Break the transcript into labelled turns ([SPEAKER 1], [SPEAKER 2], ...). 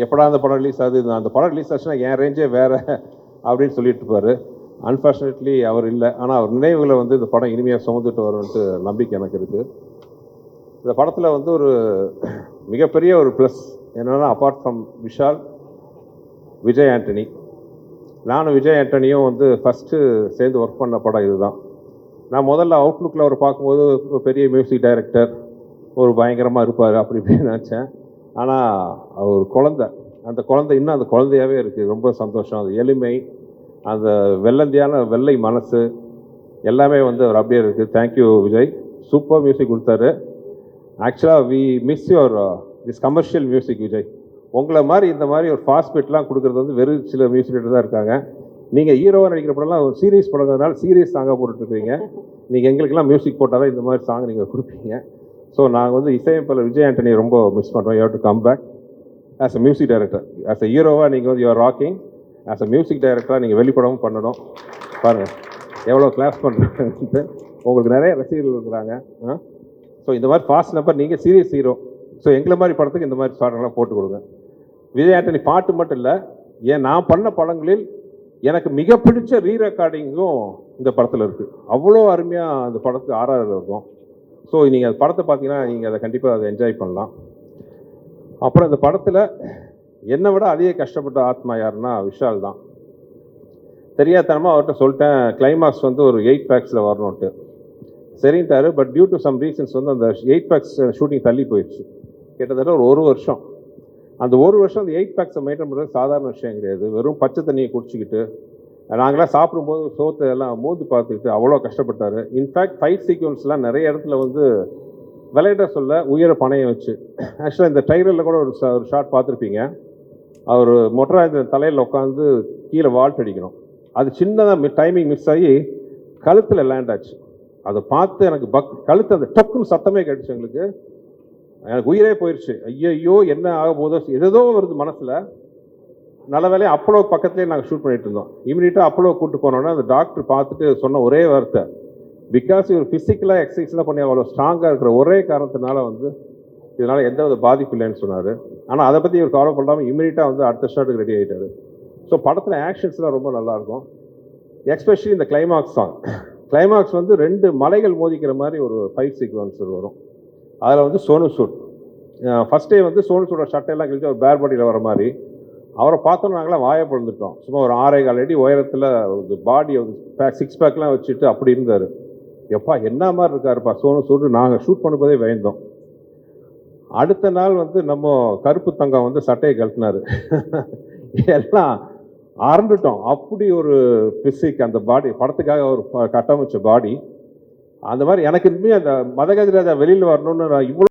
[SPEAKER 1] எப்படா அந்த படம் ரிலீஸ் ஆகுது? அந்த படம் ரிலீஸ் ஆச்சுன்னா என் ரேஞ்சே வேறு அப்படின்னு சொல்லிட்டு இருப்பார். அன்ஃபார்ச்சுனேட்லி அவர் இல்லை. ஆனால் அவர் நினைவுகளை வந்து இந்த படம் இனிமையாக சுமந்துட்டு வரும்ன்ட்டு நம்பிக்கை எனக்கு இருக்குது இந்த படத்தில் வந்து ஒரு மிகப்பெரிய ஒரு ப்ளஸ் என்னென்னா அப்பார்ட் ஃப்ரம் விஷால் விஜய் ஆண்டனி. நானும் விஜய் ஆண்டனியும் வந்து ஃபஸ்ட்டு சேர்ந்து ஒர்க் பண்ண படம் இதுதான். நான் முதல்ல அவுட்லுக்கில் அவர் பார்க்கும்போது ஒரு பெரிய மியூசிக் டைரக்டர் ஒரு பயங்கரமாக இருப்பார் அப்படி இப்படின்னு நினச்சேன். ஆனால் அவர் குழந்தை. அந்த குழந்தை இன்னும் அந்த குழந்தையாகவே இருக்குது ரொம்ப சந்தோஷம். அது எளிமை. அந்த வெள்ளந்தியான வெள்ளை மனசு. எல்லாமே வந்து அவர் அப்படியே இருக்குது தேங்க்யூ விஜய். சூப்பர் மியூசிக் கொடுத்தாரு. ஆக்சுவலாக we miss your this commercial music Vijay. உங்களை மாதிரி இந்த மாதிரி ஒரு ஃபாஸ்ட் பிட்லாம் கொடுக்குறது வந்து வெறும் சில மியூசிக் தான் இருக்காங்க. நீங்கள் ஹீரோவாக நடிக்கிற படம்லாம் ஒரு சீரியஸ் படங்கிறதுனால சீரியஸ் சாங்காக போட்டுட்ருக்கீங்க நீங்கள் எங்களுக்கெல்லாம் மியூசிக் போட்டால் தான் இந்த மாதிரி சாங் நீங்கள் கொடுப்பீங்க. ஸோ நாங்கள் வந்து இசையமைப்பாளர் விஜய் ஆண்டனி ரொம்ப மிஸ் பண்ணுறோம் you to come back as a music director as a ஹீரோவாக நீங்கள் வந்து you're rocking as a music டைரக்டராக நீங்கள் வெளிப்படவும் பண்ணணும். பாருங்கள் எவ்வளோ கிளாஸ் பண்ணுறாங்க உங்களுக்கு நிறைய ரசிகர்கள் இருக்கிறாங்க. ஸோ இந்த மாதிரி ஃபாஸ்ட் நம்பர் நீங்கள் சீரியஸ் ஹீரோ ஸோ எங்களை மாதிரி படத்துக்கு இந்த மாதிரி பாடங்கள்லாம் போட்டு கொடுங்க. விஜய் ஆண்டனி பாட்டு மட்டும் இல்லை. ஏன் நான் பண்ண படங்களில் எனக்கு மிக பிடிச்ச ரீ ரெக்கார்டிங்கும் இந்த படத்தில் இருக்குது அவ்வளோ அருமையாக அந்த படத்துக்கு ஆர்ஆர் இருக்கும். ஸோ நீங்கள் அந்த படத்தை பார்த்தீங்கன்னா நீங்கள் அதை கண்டிப்பாக அதை என்ஜாய் பண்ணலாம். அப்புறம் இந்த படத்தில் என்னை விட அதிக கஷ்டப்பட்ட ஆத்மா யாருன்னா விஷால் தான். தெரியாதனமாக அவர்கிட்ட சொல்லிட்டேன் கிளைமாக்ஸ் வந்து ஒரு எயிட் பேக்ஸில் வரணுன்ட்டு சரின்ட்டாரு but due to some reasons வந்து அந்த எயிட் பேக்ஸ் ஷூட்டிங் தள்ளி போயிடுச்சு. கிட்டத்தட்ட ஒரு ஒரு வருஷம். அந்த ஒரு வருஷம் அந்த எயிட் பேக்ஸை மெயின்டைன் பண்ணுறது சாதாரண விஷயம் கிடையாது. வெறும் பச்சை தண்ணியை குடிச்சிக்கிட்டு நாங்களாம் சாப்பிடும்போது சோத்தை எல்லாம் மோந்து பார்த்துக்கிட்டு அவ்வளோ கஷ்டப்பட்டார். இன்ஃபேக்ட் ஃபைட் சீக்வன்ஸ்லாம் நிறைய இடத்துல வந்து விளையாட சொல்ல உயர பணையம் வச்சு. ஆக்சுவலாக இந்த டைலரில் கூட ஒரு ஒரு ஷாட் பார்த்துருப்பீங்க. அவர் மொட்டராஜன் தலையில் உட்காந்து கீழே வால்ட் அடிக்கணும். அது சின்னதாக டைமிங் மிஸ் ஆகி கழுத்தில் லேண்ட் ஆச்சு. அதை பார்த்து எனக்கு பக் கழுத்து அந்த டொக்குன்னு சத்தமே கேட்டுச்சு எங்களுக்கு. எனக்கு உயிரே போயிடுச்சு ஐயோ என்ன ஆக போதோ ஏதோ வருது மனசில். நல்ல வேலையை அப்போலோ பக்கத்துலேயே நாங்கள் ஷூட் பண்ணிட்டு இருந்தோம். இமீடியட்டாக அப்போலோ கூட்டு போனோன்னா அந்த டாக்டர் பார்த்துட்டு சொன்ன ஒரே வார்த்தை. பிகாஸ் இவர் ஃபிசிக்கலாக எக்ஸசைஸ்லாம் பண்ணி அவ்வளோ ஸ்ட்ராங்காக இருக்கிற ஒரே காரணத்தினால வந்து இதனால் எந்த வித பாதிப்பு இல்லைன்னு சொன்னார். ஆனால் அதை பற்றி இவர் கவலை பண்ணாமல் இமீடியட்டாக வந்து அடுத்த ஷாட்டுக்கு ரெடி ஆகிட்டார் ஸோ படத்தில் ஆக்ஷன்ஸ்லாம் ரொம்ப நல்லாயிருக்கும் எக்ஸ்பெஷலி இந்த கிளைமாக்ஸ் சாங் கிளைமாக்ஸ் வந்து ரெண்டு மலைகள் மோதிக்கிற மாதிரி ஒரு ஃபைட் சீக்வன்ஸ் வரும். அதில் வந்து சோனு சூட் ஃபஸ்ட் டே வந்து சோனு சூடோட சட்டையெல்லாம் கழிச்சு ஒரு பேர் பாடியில் வர மாதிரி. அவரை பார்த்தோம் நாங்களாம் வாயை பிறந்துட்டோம். சும்மா ஒரு ஆறே கால் அடி உயரத்தில் பாடி பேக் சிக்ஸ் பேக்லாம் வச்சுட்டு அப்படி இருந்தார். எப்பா என்ன மாதிரி இருக்காருப்பா? சோனு சொல்லிட்டு நாங்கள் ஷூட் பண்ணும்போதே பயந்தோம் அடுத்த நாள் வந்து நம்ம கருப்பு தங்கம் வந்து சட்டையை கழட்டினார். எல்லாம் அறந்துட்டோம். அப்படி ஒரு பிசிக் அந்த பாடி படத்துக்காக ஒரு கட்டமைச்ச பாடி அந்த மாதிரி எனக்கு இனிமேல் அந்த மதகதிராஜா வெளியில் வரணும்னு நான் இவ்வளோ